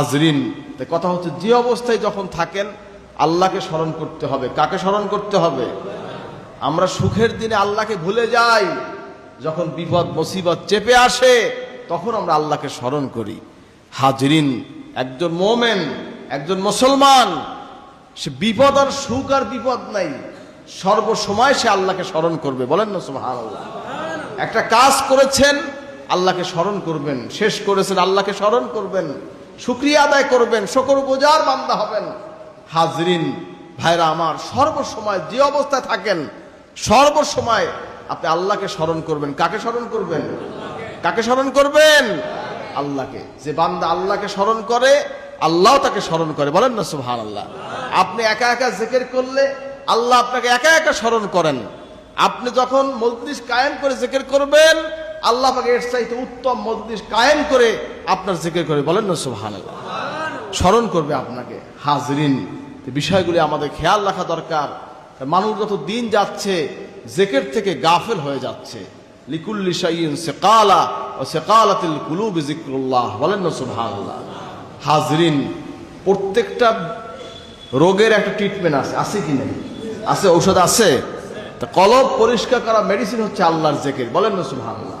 হাজরিন। কথা হচ্ছে, যে অবস্থায় যখন থাকেন, আল্লাহকে স্মরণ করতে হবে। কাকে স্মরণ করতে হবে? আমরা সুখের দিনে আল্লাহকে ভুলে যাই। যখন বিপদ, মুসিবত চেপে আসে, তখন আমরা আল্লাহকে স্মরণ করি। হাজরিন, একজন মোমেন, একজন মুসলমান, সে বিপদ আর সুখ আর বিপদ নাই। সর্বসময় সে আল্লাহকে স্মরণ করবে। বলেন না, সুবহানাল্লাহ। একটা কাজ করেছেন, আল্লাহকে স্মরণ করবেন। শেষ করেছেন, আল্লাহকে স্মরণ করবেন। শুক্রিয়া আদায় করবেন, শকর গোজার বান্দা হবেন। হাজরিন, ভাইরা আমার, সর্বসময় যে অবস্থায় থাকেন, সর্বসময় আপনি আল্লাহকে স্মরণ করবেন। কাকে স্মরণ করবেন? কাকে স্মরণ করবেন? আল্লাহকে। যে বান্দা আল্লাহকে স্মরণ করে, আল্লাহ তাকে স্মরণ করে। বলেন না সুহান আল্লাহ আপনি একা একা জেকের করলে আল্লাহ আপনাকে একা একা স্মরণ করেন। আপনি যখন মজলিস কায়েম করে জিকির করবেন আল্লাহ পাকে এর চাইতে উত্তম মজলিস কায়েম করে আপনার জিকির করে। বলেন না সুবহানাল্লাহ। স্মরণ করবে আপনাকে। হাজরিন বিষয়গুলি আমাদের খেয়াল রাখা দরকার। মানুষ যত দিন যাচ্ছে, জেকের থেকে গাফেল হয়ে যাচ্ছে। লিকুল্লি শাইইন সেকালা ও সেকালাতিল কুলুব জিক্রুল্লাহ বলেন না সুবহানাল্লাহ। হাজরিন, প্রত্যেকটা রোগের একটা ট্রিটমেন্ট আছে। আছে কি নেই? আছে, ঔষধ আছে? তা কলব পরিষ্কার করা মেডিসিন হচ্ছে আল্লাহর জেকের। বলেন না সুবহানাল্লাহ।